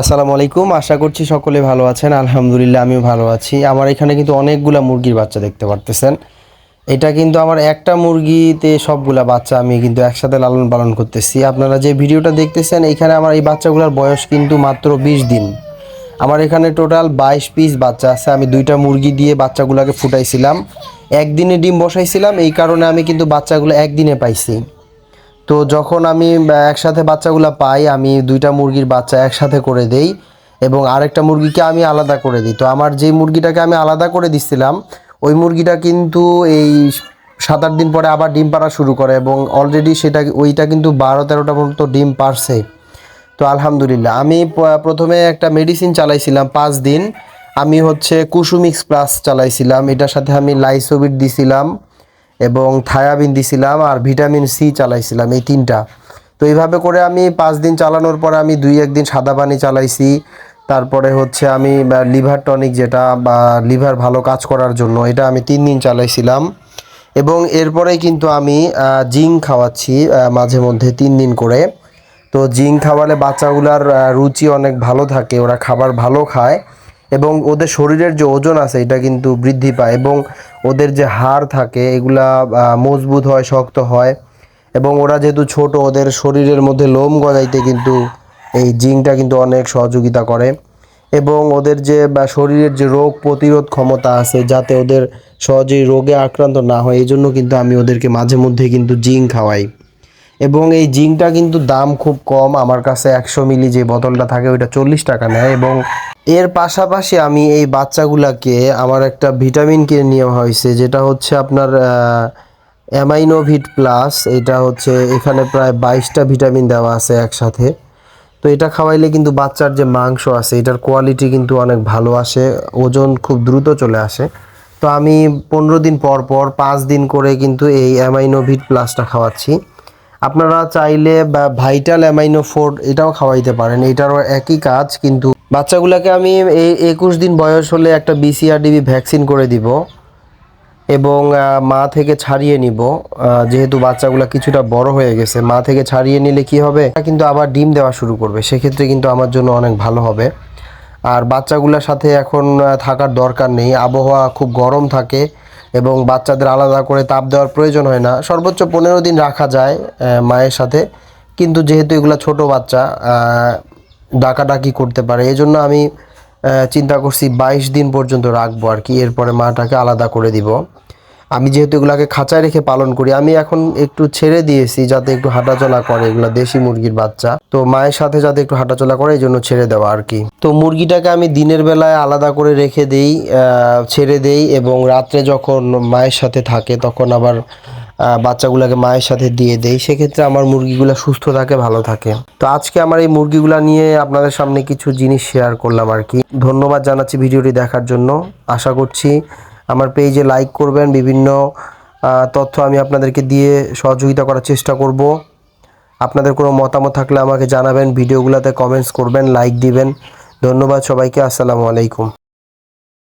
আসসালামু আলাইকুম, আশা করছি সকলে ভালো আছেন। আলহামদুলিল্লাহ, আমিও ভালো আছি। আমার এখানে কিন্তু অনেকগুলা মুরগির বাচ্চা দেখতে পারতেছেন। এটা কিন্তু আমার একটা মুরগিতে সবগুলা বাচ্চা আমি কিন্তু একসাথে লালন পালন করতেছি। আপনারা যে ভিডিওটা দেখতেছেন, এখানে আমার এই বাচ্চাগুলোর বয়স কিন্তু মাত্র বিশ দিন। আমার এখানে টোটাল বাইশ পিস বাচ্চা আছে। আমি দুইটা মুরগি দিয়ে বাচ্চাগুলোকে ফুটাইছিলাম। একদিনে ডিম বসাইছিলাম, এই কারণে আমি কিন্তু বাচ্চাগুলো একদিনে পাইছি। তো যখন আমি একসাথে বাচ্চাগুলো পাই, আমি দুইটা মুরগির বাচ্চা একসাথে করে দেই এবং আরেকটা মুরগিকে আমি আলাদা করে দিই। তো আমার যে মুরগিটাকে আমি আলাদা করে দিছিলাম, ওই মুরগিটা কিন্তু এই সাত আট দিন পরে আবার ডিম পাড়া শুরু করে এবং অলরেডি সেটা, ওইটা কিন্তু বারো তেরোটা পর্যন্ত ডিম পারছে তো আলহামদুলিল্লাহ, আমি প্রথমে একটা মেডিসিন চালাইছিলাম পাঁচ দিন। আমি হচ্ছে কুসুমিক্স প্লাস চালাইছিলাম, এটার সাথে আমি লাইসোবিট দিছিলাম। এবং থায়াবিন দিছিলাম আর ভিটামিন সি চালাইছিলাম এই তিনটা। তো এইভাবে করে আমি পাঁচ দিন চালানোর পর আমি দুই একদিন সাদা পানি চালাইছি। তারপরে হচ্ছে আমি লিভার টনিক যেটা, বা লিভার ভালো কাজ করার জন্য, এটা আমি তিন দিন চালাইছিলাম। এবং এরপরে কিন্তু আমি জিঙ্ক খাওয়াচ্ছি মাঝে মধ্যে তিন দিন করে। তো জিঙ্ক খাওয়ালে বাচ্চাগুলার রুচি অনেক ভালো থাকে, ওরা খাবার ভালো খায়। এবং ওদের শরীরের যে ওজন আছে, এটা কিন্তু বৃদ্ধি পায়। এবং ওদের যে হাড় থাকে, এগুলা মজবুত হয়, শক্ত হয়। এবং ওরা যেহেতু ছোট, ওদের শরীরের মধ্যে লোম গজাইতে কিন্তু এই জিঙ্কটা কিন্তু অনেক সহযোগিতা করে। এবং ওদের যে, বা শরীরের যে রোগ প্রতিরোধ ক্ষমতা আছে, যাতে ওদের সহজেই রোগে আক্রান্ত না হয়, এই জন্য কিন্তু আমি ওদেরকে মাঝে মধ্যে কিন্তু জিঙ্ক খাওয়াই। এবং এই জিঙ্কটা কিন্তু দাম খুব কম। আমার কাছে একশো মিলি যে বোতলটা থাকে, ওইটা চল্লিশ টাকা নেয়। এবং এর পাশাপাশি আমি এই বাচ্চাগুলাকে আমার একটা ভিটামিন কিনে নেওয়া হয়েছে, যেটা হচ্ছে আপনার অ্যামাইনোভিট প্লাস, এটা হচ্ছে এখানে প্রায় বাইশটা ভিটামিন দেওয়া আছে একসাথে। তো এটা খাওয়াইলে কিন্তু বাচ্চার যে মাংস আছে, এটার কোয়ালিটি কিন্তু অনেক ভালো আসে, ওজন খুব দ্রুত চলে আসে। তো আমি পনেরো দিন পর পর, পাঁচ দিন করে কিন্তু এই অ্যামাইনোভিট প্লাসটা খাওয়াচ্ছি। আপনারা চাইলে বা ভাইটাল অ্যামাইনো ফোর্ড এটাও খাওয়াইতে পারেন, এটারও একই কাজ, কিন্তু বাচ্চাগুলোকে আমি এই একুশ দিন বয়স হলে একটা বিসিআরডিবি ভ্যাকসিন করে দিব এবং মা থেকে ছাড়িয়ে নিব। যেহেতু বাচ্চাগুলো কিছুটা বড় হয়ে গেছে, মা থেকে ছাড়িয়ে নিলে কি হবে? কিন্তু আবার ডিম দেওয়া শুরু করবে। সেক্ষেত্রে কিন্তু আমার জন্য অনেক ভালো হবে। আর বাচ্চাগুলোর সাথে এখন থাকার দরকার নেই। আবহাওয়া খুব গরম থাকে এবং বাচ্চাদের আলাদা করে তাপ দেওয়ার প্রয়োজন হয় না। সর্বোচ্চ পনেরো দিন রাখা যায় মায়ের সাথে। কিন্তু যেহেতু এগুলো ছোট বাচ্চা ডাকাডাকি করতে পারে। এই জন্য আমি চিন্তা করছি বাইশ দিন পর্যন্ত রাখব আর কি। এরপরে মাটাকে আলাদা করে দিব। আমি যেহেতু এগুলাকে খাঁচায় রেখে পালন করি, আমি এখন একটু ছেড়ে দিয়েছি যাতে একটু হাঁটাচলা করে এগুলো দেশি মুরগির বাচ্চা। তো মায়ের সাথে যাতে একটু হাঁটাচলা করে এই জন্য ছেড়ে দেওয়া আর কি। তো মুরগিটাকে আমি দিনের বেলায় আলাদা করে রেখে দেই ছেড়ে দেই এবং রাত্রে যখন মায়ের সাথে থাকে, তখন আবার বাচ্চাগুলোকে মায়ের সাথে দিয়ে দেই, সেক্ষেত্রে আমার মুরগিগুলো সুস্থ থাকে, ভালো থাকে। তো আজকে আমার এই মুরগিগুলা নিয়ে আপনাদের সামনে কিছু জিনিস শেয়ার করলাম আর কি। ধন্যবাদ জানাচ্ছি ভিডিওটি দেখার জন্য। আশা করছি আমার পেজে লাইক করবেন, বিভিন্ন তথ্য আমি আপনাদেরকে দিয়ে সহযোগিতা করার চেষ্টা করব। আপনাদের কোনো মতামত থাকলে আমাকে জানাবেন, ভিডিওগুলোতে কমেন্টস করবেন লাইক দিবেন। ধন্যবাদ সবাইকে, আসসালামু আলাইকুম।